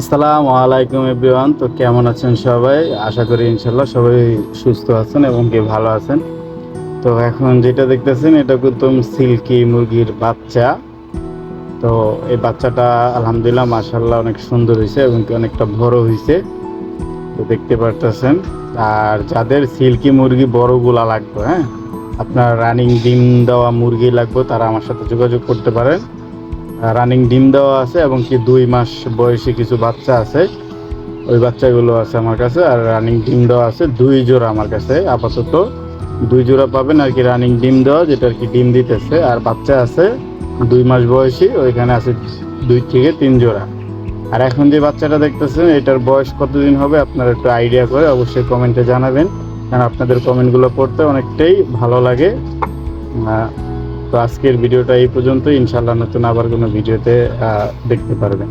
আসসালামু আলাইকুম এভরিওয়ান। তো কেমন আছেন সবাই? আশা করি ইনশাল্লাহ সবাই সুস্থ আছেন এবং কি ভালো আছেন। তো এখন যেটা দেখতেছেন, এটা কিন্তু সিল্কি মুরগির বাচ্চা। তো এই বাচ্চাটা আলহামদুলিল্লাহ মাশাল্লাহ অনেক সুন্দর হয়েছে এবং কি অনেকটা বড় হয়েছে। তো দেখতে পারতেছেন। আর যাদের সিল্কি মুরগি বড়গুলা লাগবে হ্যাঁ আপনার রানিং ডিম দেওয়া মুরগি লাগবে, তারা আমার সাথে যোগাযোগ করতে পারেন। রানিং ডিম দেওয়া আছে এবং কি দুই মাস বয়সী কিছু বাচ্চা আছে। ওই বাচ্চাগুলো আছে আমার কাছে আর রানিং ডিম দেওয়া আছে, দুই জোড়া আমার কাছে। আপাতত দুই জোড়া পাবেন আর কি রানিং ডিম দেওয়া, যেটা আর কি ডিম দিতেছে। আর বাচ্চা আছে, দুই মাস বয়সী, ওইখানে আছে দুই থেকে তিন জোড়া। আর এখন যে বাচ্চাটা দেখতেছেন, এটার বয়স কতদিন হবে আপনারা একটু আইডিয়া করে অবশ্যই কমেন্টে জানাবেন। কারণ আপনাদের কমেন্টগুলো পড়তে অনেকটাই ভালো লাগে। তো আজকের ভিডিওটা এই পর্যন্ত ইনশাল্লাহ নতুন আবার কোনো ভিডিওতে দেখতে পারবেন।